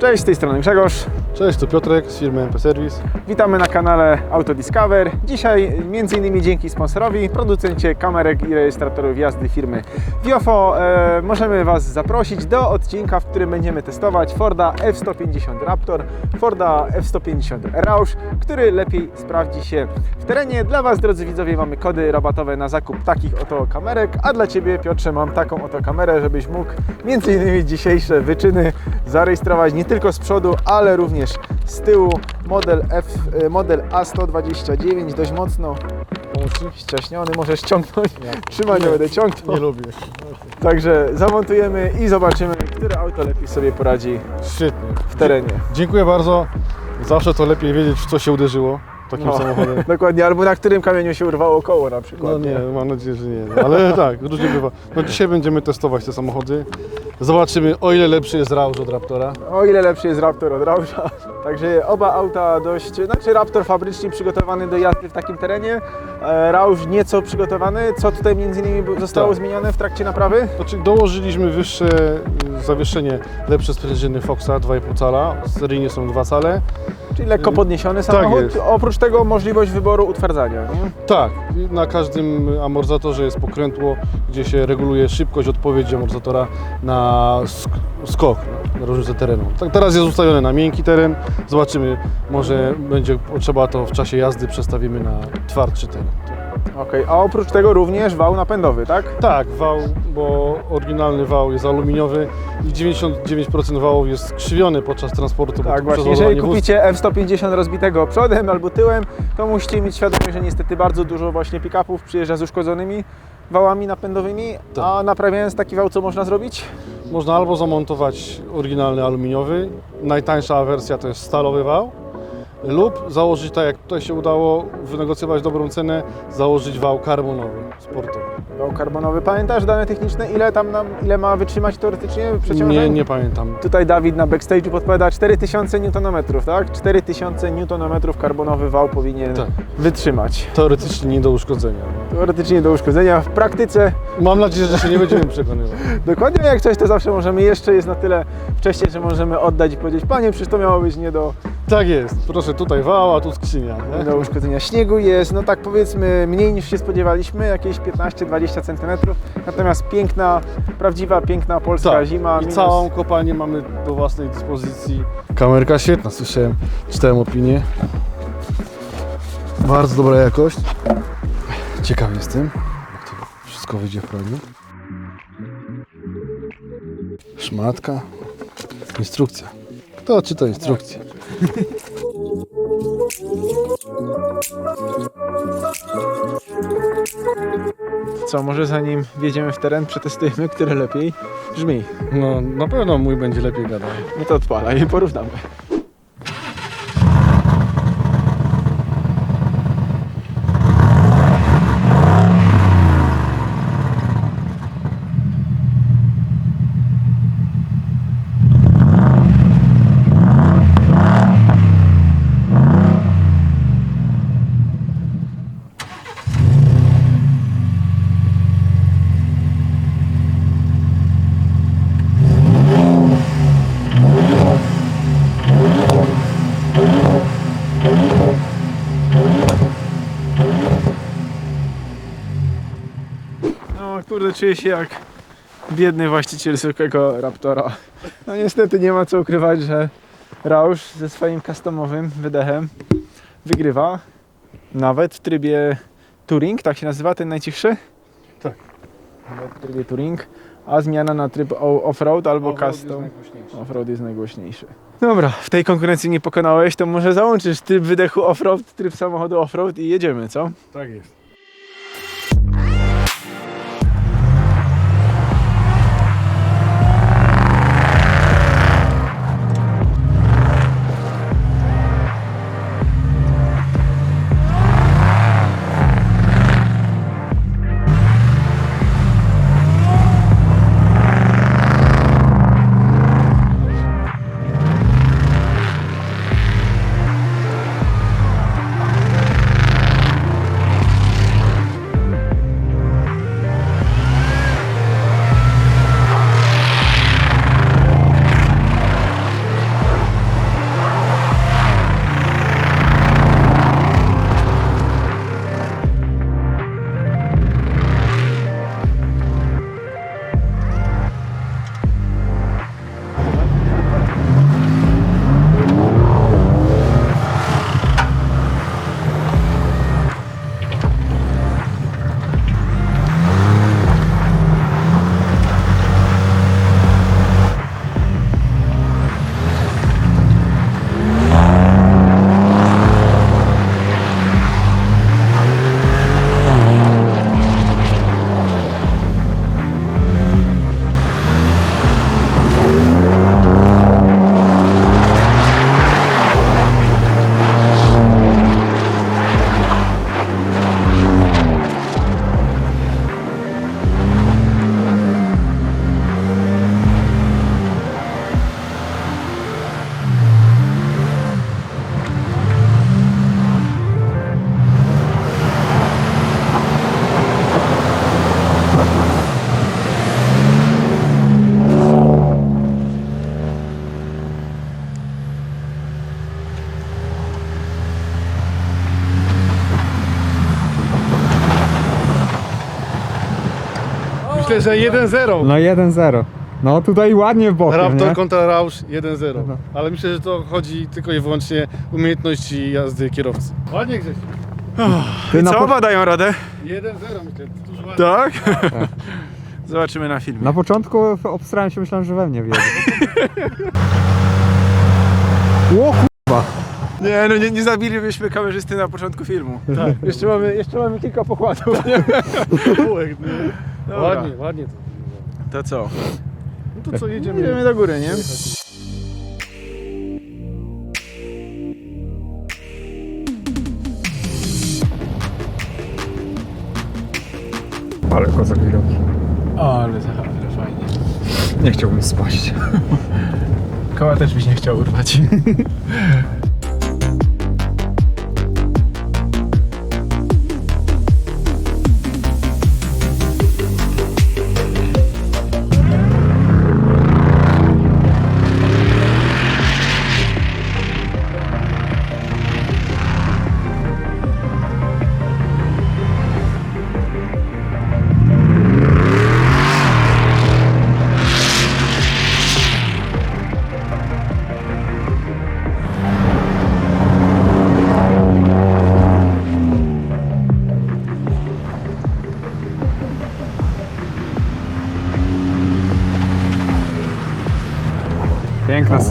Cześć, z tej strony Grzegorz. Cześć, tu Piotrek z firmy MP Service. Witamy na kanale Auto Discover. Dzisiaj m.in. dzięki sponsorowi, producencie kamerek i rejestratorów jazdy firmy Viofo, e, możemy Was zaprosić do odcinka, w którym będziemy testować Forda F-150 Raptor, Forda F-150 Roush, który lepiej sprawdzi się w terenie. Dla Was, drodzy widzowie, mamy kody rabatowe na zakup takich oto kamerek, a dla Ciebie, Piotrze, mam taką oto kamerę, żebyś mógł m.in. dzisiejsze wyczyny zarejestrować nie tylko z przodu, ale również z tyłu. Model F, e, model A129, dość mocno ściaśniony, możesz ciągnąć. Trzymaj, nie będę ciągnął. Nie lubię. Także zamontujemy i zobaczymy, które auto lepiej sobie poradzi Świetnie. w terenie. Dziękuję bardzo. Zawsze to lepiej wiedzieć, w co się uderzyło takim No, samochodem. Dokładnie, albo na którym kamieniu się urwało koło na przykład. No nie, mam nadzieję, że nie. Ale tak, różnie bywa. No dzisiaj będziemy testować te samochody. Zobaczymy, o ile lepszy jest Roush od Raptora. O ile lepszy jest Raptor od Rausza. Także oba auta dość, znaczy Raptor fabrycznie przygotowany do jazdy w takim terenie, e, Roush nieco przygotowany. Co tutaj między innymi zostało Tak. zmienione w trakcie naprawy? Znaczy dołożyliśmy wyższe y, zawieszenie, lepsze sprężyny Foxa 2,5 cala. Seryjnie są 2 cale. Czyli lekko podniesiony samochód. Tak jest. Oprócz tego możliwość wyboru utwardzania. Nie? Tak, i na każdym amortyzatorze jest pokrętło, gdzie się reguluje szybkość odpowiedzi amortyzatora na sk- skok, na różnicę terenu. Tak, teraz jest ustawione na miękki teren. Zobaczymy, może będzie potrzeba to w czasie jazdy przestawimy na twardszy teren. Okej, a oprócz tego również wał napędowy, tak? Tak, wał, bo oryginalny wał jest aluminiowy i 99% wałów jest skrzywiony podczas transportu. Tak, właśnie. Jeżeli kupicie F-150 rozbitego przodem albo tyłem, to musicie mieć świadomość, że niestety bardzo dużo właśnie pick-upów przyjeżdża z uszkodzonymi wałami napędowymi. Tak. A naprawiając taki wał, co można zrobić? Można albo zamontować oryginalny aluminiowy, najtańsza wersja to jest stalowy wał, lub założyć, tak jak tutaj się udało wynegocjować dobrą cenę, założyć wał karbonowy, sportowy. Wał karbonowy. Pamiętasz dane techniczne? Ile tam nam, ile ma wytrzymać teoretycznie przeciążeń? Nie, nie pamiętam. Tutaj Dawid na backstage'u podpowiada 4000 Nm, tak? 4000 Nm karbonowy wał powinien Tak. wytrzymać. Teoretycznie nie do uszkodzenia. Teoretycznie do uszkodzenia, w praktyce Mam nadzieję, że się nie będziemy przekonywać. dokładnie jak coś, to zawsze możemy jeszcze, jest na tyle wcześniej, że możemy oddać i powiedzieć, panie, przecież to miało być nie do, Tak jest, proszę tutaj wał, a tu skrzynia. Nie? do uszkodzenia. Śniegu jest, no tak powiedzmy, mniej niż się spodziewaliśmy, jakieś 15-20 cm, natomiast piękna, prawdziwa, piękna polska Tak, zima. i minus- całą kopalnię mamy do własnej dyspozycji. Kamerka świetna, słyszałem, czytałem opinię. Bardzo dobra jakość. Ciekaw jestem, jak to wszystko wyjdzie w praniu. Szmatka. Instrukcja. Kto czyta instrukcję? Co, może zanim wjedziemy w teren, przetestujemy, który lepiej brzmi. No, na pewno mój będzie lepiej gadał. No to odpala i porównamy. No kurde, czuję się jak biedny właściciel zwykłego Raptora. No niestety nie ma co ukrywać, że Roush ze swoim customowym wydechem wygrywa. Nawet w trybie Touring, tak się nazywa ten najcichszy? Tak. Nawet w trybie Touring, a zmiana na tryb off-road albo jest custom. Offroad jest najgłośniejszy. Dobra, w tej konkurencji nie pokonałeś, to może załączysz tryb wydechu off-road, tryb samochodu off-road i jedziemy, co? Tak jest. Myślę, że 1-0. No 1-0. No tutaj ładnie w bokiem, Raptor nie? kontra Rausz 1-0. No. Ale myślę, że to chodzi tylko i wyłącznie umiejętności jazdy kierowcy. Ładnie Grzesiu. Ty na, Co, po, oba dają radę? 1-0 myślę, tuż ładnie. Tak? Zobaczymy na filmie. na początku obstrałem się, myślałem, że we mnie wjedzie. o kurwa. Nie, no nie, nie zabilibyśmy kamerzysty na początku filmu. Tak. Jeszcze mamy, jeszcze mamy kilka pokładów. Nie? Bułek, nie? Dobra. Ładnie, ładnie to. To co? No to co, jedziemy. Idziemy do góry, nie? Ale kozak widoki. O, ale, za- ale fajnie. Nie chciałbym spaść. Koła też byś nie chciał urwać.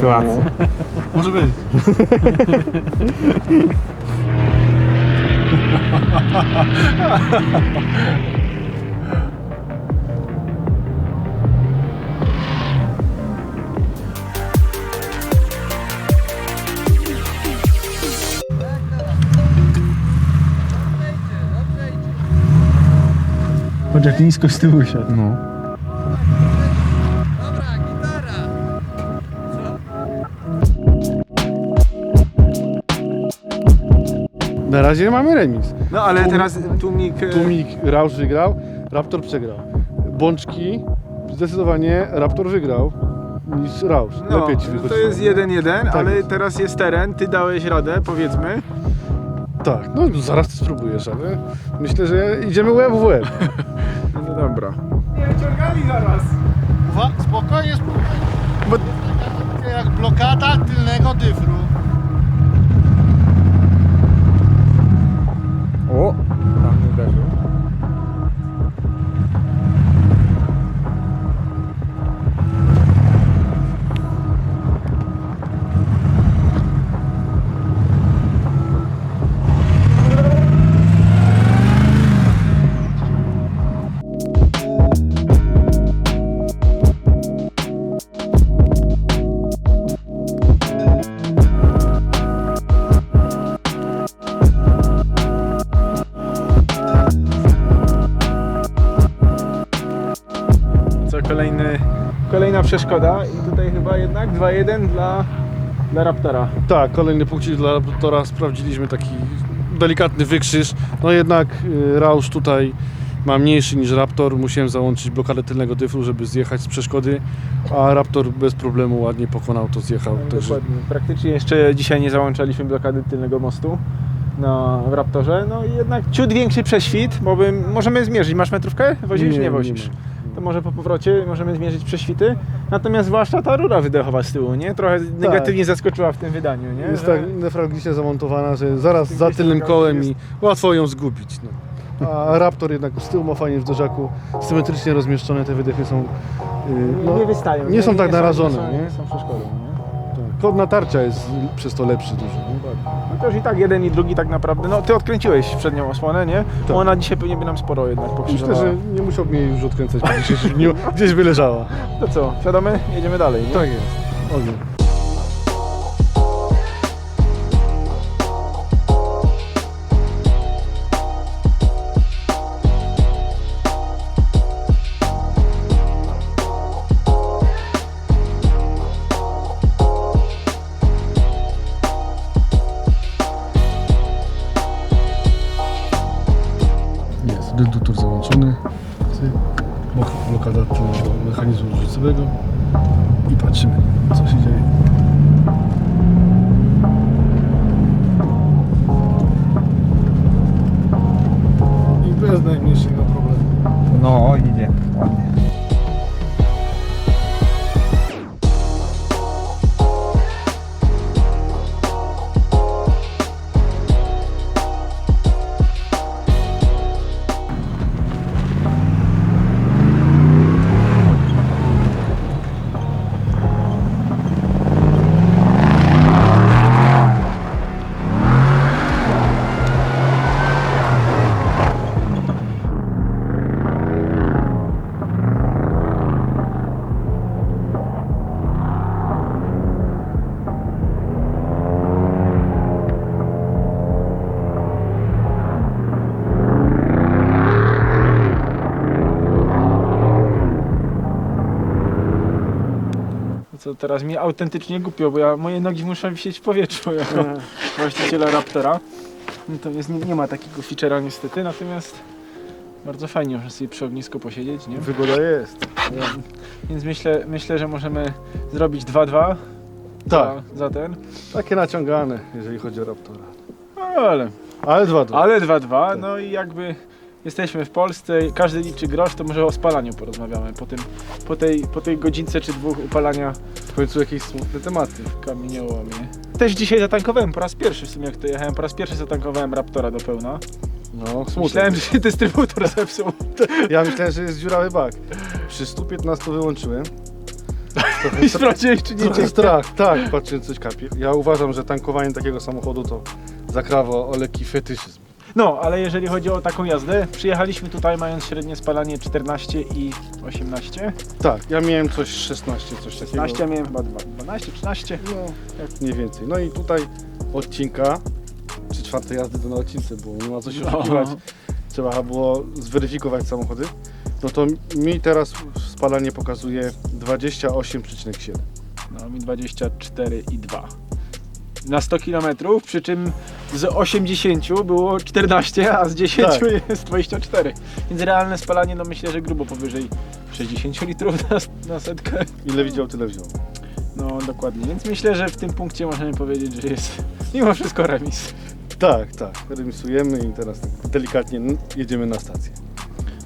Piękna sytuacja. Może być. Chodź jak nisko z tyłu siadł. No. Na razie mamy remis. No ale teraz tłumik... e, Tłumik Rausz wygrał, Raptor przegrał. Bączki zdecydowanie Raptor wygrał niż Rausz. No, Lepiej ci wychodzi. to jest 1-1, ale jest. teraz jest teren, ty dałeś radę, powiedzmy. Tak, no zaraz to spróbujesz, ale myślę, że idziemy łeb w łeb. No dobra. Nie ciągali zaraz. Przeszkoda i tutaj chyba jednak 2-1 dla, dla Raptora. Tak, kolejny punkcik dla Raptora. Sprawdziliśmy taki delikatny wykrzyż. No jednak y, Rausz tutaj ma mniejszy niż Raptor. Musiałem załączyć blokadę tylnego dyfru, żeby zjechać z przeszkody, a Raptor bez problemu ładnie pokonał to, zjechał. Także Dokładnie. Praktycznie jeszcze dzisiaj nie załączaliśmy blokady tylnego mostu na w Raptorze. No i jednak ciut większy prześwit, bo bym, możemy zmierzyć. Masz metrówkę? Wozisz? Nie, wozisz. ma. To może po powrocie możemy zmierzyć prześwity. Natomiast zwłaszcza ta rura wydechowa z tyłu, nie? Trochę negatywnie zaskoczyła w tym wydaniu, nie? Jest Że- tak nefralgicznie zamontowana, że zaraz Gdzieś za tylnym jest- kołem i łatwo ją zgubić. No. A Raptor jednak z tyłu ma fajnie w zderzaku, symetrycznie rozmieszczone, te wydechy są... Yy, nie, nie wystają. nie są tak narażone, Nie są, nie? nie są przeszkodą, Kod natarcia jest przez to lepszy dużo. Nie? No to już i tak jeden i drugi tak naprawdę. No ty odkręciłeś przednią osłonę, nie? Tak. Ona dzisiaj pewnie by nam sporo jednak Myślę, pokrzyżowała. że nie musiałbym jej już odkręcać po dzisiejszym dniu, gdzieś by leżała. To co, siadamy? Jedziemy dalej, nie? Tak jest. Ogień. Mechanizmu rzucowego. I patrzymy, co się dzieje. I bez najmniejszego problemu. No, idzie. Ładnie. To teraz mi autentycznie głupio, bo ja, moje nogi muszą wisieć w powietrzu jako właściciela Raptora. Natomiast nie, nie ma takiego feature'a niestety, natomiast bardzo fajnie można sobie przy ognisku posiedzieć, nie? Wygoda jest. Więc myślę, myślę, że możemy zrobić 2-2 Tak, za, za ten. takie naciągane, jeżeli chodzi o Raptora. No, ale Ale dwa dwa. Ale 2-2, no i jakby jesteśmy w Polsce, każdy liczy grosz, to może o spalaniu porozmawiamy po, tym, po, tej, po tej godzince czy dwóch upalania W końcu jakieś smutne tematy. w kamieniołomie. Też dzisiaj zatankowałem po raz pierwszy w sumie jak to jechałem, po raz pierwszy zatankowałem Raptora do pełna. No, smutne. Myślałem, że się dystrybutor zepsuł. Ja myślałem, że jest dziurawy bak. Przy 115 wyłączyłem. Trochę, I sprawdziłeś czy nie trochę strach, tak, patrząc coś kapie. Ja uważam, że tankowanie takiego samochodu to zakrawa o lekki fetyszyzm. No, ale jeżeli chodzi o taką jazdę, przyjechaliśmy tutaj mając średnie spalanie 14 i 18. Tak, ja miałem coś 16, coś takiego. 15 miałem chyba 12, 13. No, jak mniej więcej. No i tutaj odcinka, czy czwartej jazdy to na odcince było, nie ma co się No. oszukiwać. Trzeba było zweryfikować samochody. No to mi teraz spalanie pokazuje 28,7. No mi 24,2 na 100 km, przy czym z 80 było 14, a z 10 Tak. jest 24. Więc realne spalanie, no myślę, że grubo powyżej 60 litrów na, na setkę. Ile widział, tyle wziął. No dokładnie, więc myślę, że w tym punkcie możemy powiedzieć, że jest mimo wszystko remis. Tak, tak. Remisujemy i teraz tak delikatnie n- jedziemy na stację.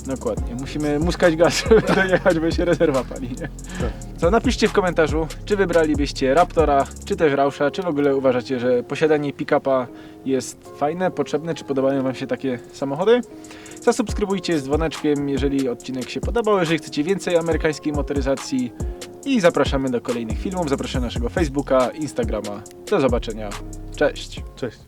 Dokładnie, musimy muskać gaz, żeby dojechać, bo się rezerwa pali, nie? Tak. Co, napiszcie w komentarzu, czy wybralibyście Raptora, czy też Rausza, czy w ogóle uważacie, że posiadanie pick-upa jest fajne, potrzebne, czy podobają Wam się takie samochody? Zasubskrybujcie z dzwoneczkiem, jeżeli odcinek się podobał, jeżeli chcecie więcej amerykańskiej motoryzacji i zapraszamy do kolejnych filmów, zapraszamy na naszego Facebooka, Instagrama. Do zobaczenia, cześć! Cześć.